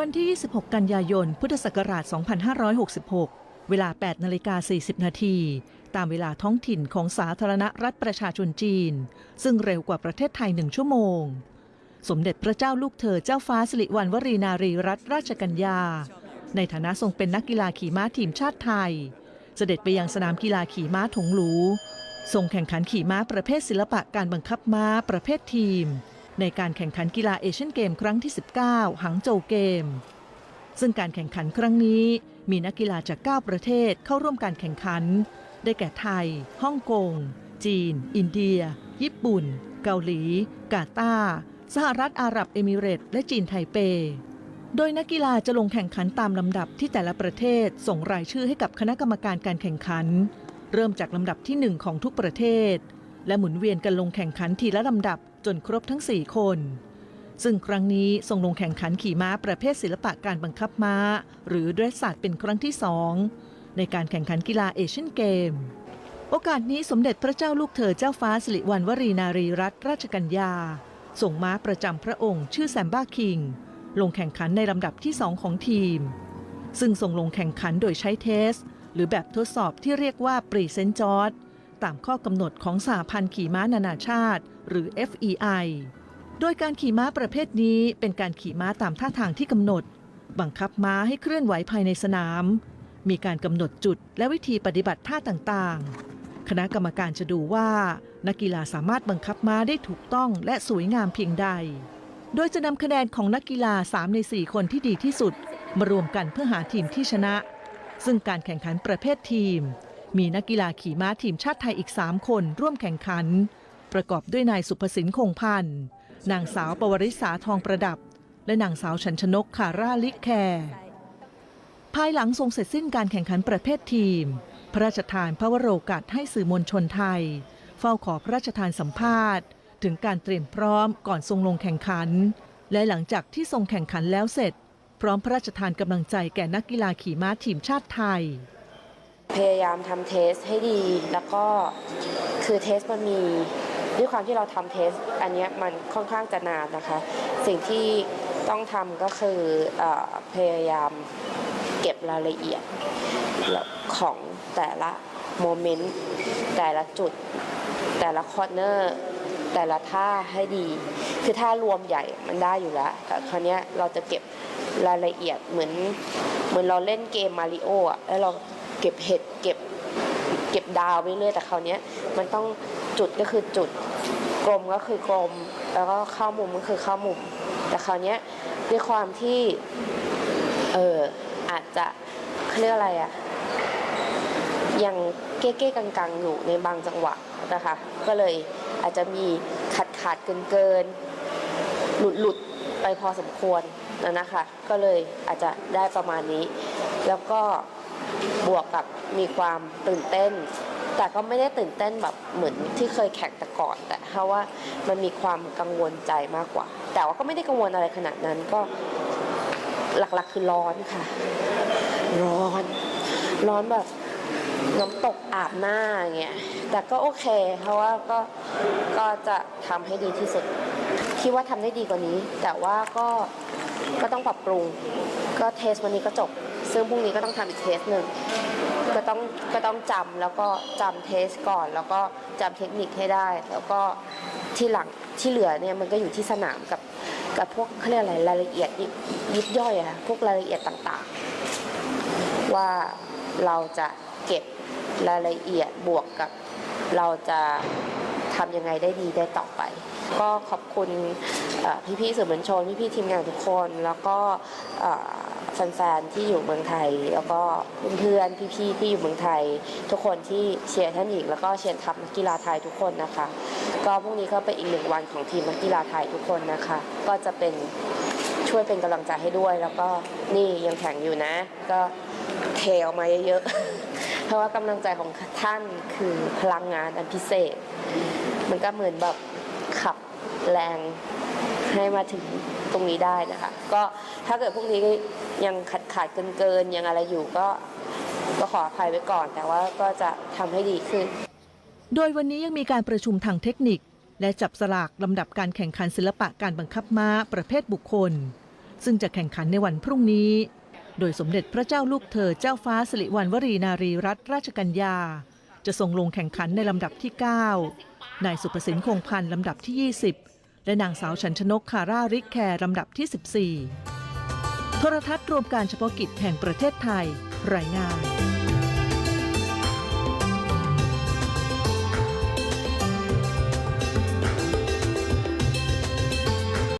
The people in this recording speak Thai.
วันที่ 26 กันยายน พุทธศักราช 2566 เวลา 8 นาฬิกา 40 นาที ตามเวลาท้องถิ่นของสาธารณรัฐประชาชนจีน ซึ่งเร็วกว่าประเทศไทยหนึ่งชั่วโมง สมเด็จพระเจ้าลูกเธอเจ้าฟ้าสิริวัณวรีนารีรัตนราชกัญญา ในฐานะทรงเป็นนักกีฬาขี่ม้าทีมชาติไทย เสด็จไปยังสนามกีฬาขี่ม้าถงหลูทรงแข่งขันขี่ม้าประเภทศิลปะการบังคับม้าประเภททีม ในการแข่งขันกีฬาเอเชียนเกมครั้งที่ 19 หังโจวเกม ซึ่งการแข่งขันครั้งนี้มีนักกีฬาจาก 9 ประเทศเข้าร่วมการแข่งขัน ได้แก่ไทย ฮ่องกง จีน อินเดีย ญี่ปุ่น เกาหลี กาตาร์สหรัฐอาหรับเอมิเรตส์และจีนไทเป โดยนักกีฬาจะลงแข่งขันตามลำดับที่แต่ละประเทศส่งรายชื่อให้กับคณะกรรมการการแข่งขัน เริ่มจากลำดับที่หนึ่งของทุกประเทศ และหมุนเวียนกันลงแข่งขันทีละลำดับ จนครบทั้ง 4 คน ซึ่งครั้งนี้ทรงลงแข่งขันขี่ม้าประเภทศิลปะการบังคับม้า หรือเดรสศาสตร์เป็นครั้งที่สองในการแข่งขันกีฬาเอเชียนเกม โอกาสนี้สมเด็จพระเจ้าลูกเธอเจ้าฟ้าสิริวัณวรีนารีรัตนราชกัญญาส่งม้าประจำพระองค์ชื่อแซมบ้าคิง ลงแข่งขันในลำดับที่สองของทีม ซึ่งส่งลงแข่งขันโดยใช้เทส หรือแบบทดสอบที่เรียกว่าปรีเซนจอร์ดตามข้อกำหนดของสหพันธ์ขี่ม้านานาชาติ หรือ FEI โดยการขี่ม้าประเภทนี้เป็นการขี่ม้าตามท่าทางที่กำหนด บังคับม้าให้เคลื่อนไหวภายในสนาม มีการกำหนดจุดและวิธีปฏิบัติท่าต่างๆ คณะกรรมการจะดูว่า นักกีฬาสามารถบังคับม้าได้ถูกต้องและสวยงามเพียงใด โดยจะนำคะแนนของนักกีฬา 3 ใน 4 คนที่ดีที่สุด มารวมกันเพื่อหาทีมที่ชนะ ซึ่งการแข่งขันประเภททีม มีนักกีฬาขี่ม้าทีมชาติไทยอีก 3 คนร่วมแข่งขัน ประกอบด้วยนายสุภสินคงพันธ์นางสาวปวริษาทองประดับ และนางสาวชันชนกคาร่าลิแคร์ภายหลังทรงเสร็จสิ้นการแข่งขันประเภททีม พระราชทานพระวโรกาสให้สื่อมวลชนไทย เฝ้าขอพระราชทานสัมภาษณ์ ถึงการเตรียมพร้อมก่อนทรงลงแข่งขัน และหลังจากที่ทรงแข่งขันแล้วเสร็จ พร้อมพระราชทานกำลังใจแก่นักกีฬาขี่ม้าทีมชาติไทย พยายามทำเทสให้ดีแล้วก็คือเทสมันมี ด้วยความที่เราทำเทสอันนี้มันค่อนข้างจะนานนะคะ สิ่งที่ต้องทำก็คืออพยายามเก็บรายละเอียดของแต่ละโมเมนต์แต่ละจุด แต่ละคอร์เนอร์แต่ละท่าให้ดี คือท่ารวมใหญ่มันได้อยู่แล้ว แต่คราวนี้เราจะเก็บรายละเอียดเหมือนเหมือนเราเล่นเกมมาริโออะแล้วเราเก็บเห็ดเก็บ เก็บดาวไปเรื่อยแต่คราวนี้มันต้องจุดก็คือจุดกลมก็คือกลม แล้วก็เข้ามุมก็คือเข้ามุม แต่คราวนี้ด้วยความที่เอออาจจะเขาเรียกอะไรอะยังเก้ๆกังๆ อยู่ในบางจังหวะนะคะ ก็เลยอาจจะมีขาดขาดเกินเกินๆหลุดหลุดไปพอสมควรนะนะคะ ก็เลยอาจจะได้ประมาณนี้ แล้วก็ บวกกับมีความตื่นเต้น แต่ก็ไม่ได้ตื่นเต้นแบบเหมือนที่เคยแข่งแต่ก่อน แต่เพราะว่ามันมีความกังวลใจมากกว่า แต่ว่าก็ไม่ได้กังวลอะไรขนาดนั้นก็หลักๆคือร้อนค่ะ ร้อน ร้อนแบบ น้ำตกอาบหน้าอย่างเงี้ยแต่ก็โอเค เพราะว่าก็ก็จะทำให้ดีที่สุดคิดว่าทำได้ดีกว่านี้ แต่ว่าก็ก็ต้องปรับปรุง ก็เทสวันนี้ก็จบ ซึ่งพรุ่งนี้ก็ต้องทำอีกเทสหนึ่งก็ต้องก็ต้องจำแล้วก็จำเทสก่อน แล้วก็จำเทคนิคให้ได้ แล้วก็ที่หลังที่เหลือเนี่ยมันก็อยู่ที่สนามกับกับพวกเขาเรียกอะไรรายละเอียดยิบยิบย่อยอะพวกรายละเอียดต่างๆ ว่าเราจะ เก็บรายละเอียดบวกกับเราจะทำยังไงได้ดีได้ต่อไป ก็ขอบคุณพี่ๆสื่อมวลชน พี่ๆทีมงานทุกคน แล้วก็แฟนๆที่อยู่เมืองไทย แล้วก็เพื่อนๆพี่ๆที่อยู่เมืองไทย ทุกคนที่เชียร์ท่านหญิงแล้วก็เชียร์ทัพนักกีฬาไทยทุกคนนะคะ ก็พรุ่งนี้ก็เป็นอีกหนึ่งวันของทีมนักกีฬาไทยทุกคนนะคะ ก็จะเป็นช่วยเป็นกำลังใจให้ด้วย แล้วก็นี่ยังแข็งอยู่นะ ก็เทออกมาเยอะๆ เพราะว่ากำลังใจของท่านคือพลังงานอันพิเศษ มันก็เหมือนแบบขับแรงให้มาถึงตรงนี้ได้นะคะ ก็ถ้าเกิดพวกนี้ยังขาดขาดเกินเกินยังอะไรอยู่ก็ก็ขออภัยไว้ก่อน แต่ว่าก็จะทำให้ดีขึ้น โดยวันนี้ยังมีการประชุมทางเทคนิค และจับสลากลำดับการแข่งขันศิลปะการบังคับม้าประเภทบุคคล ซึ่งจะแข่งขันในวันพรุ่งนี้ โดยสมเด็จพระเจ้าลูกเธอเจ้าฟ้าสิริวัณวรีนารีรัตนราชกัญญา จะทรงลงแข่งขันในลำดับที่ 9 นายสุประสิทธิ์คงพันธ์ลำดับที่ 20 และนางสาวฉันชนกคาร่าริกแคร์ลำดับที่ 14 โทรทัศน์รวมการเฉพาะกิจแห่งประเทศไทย รายงาน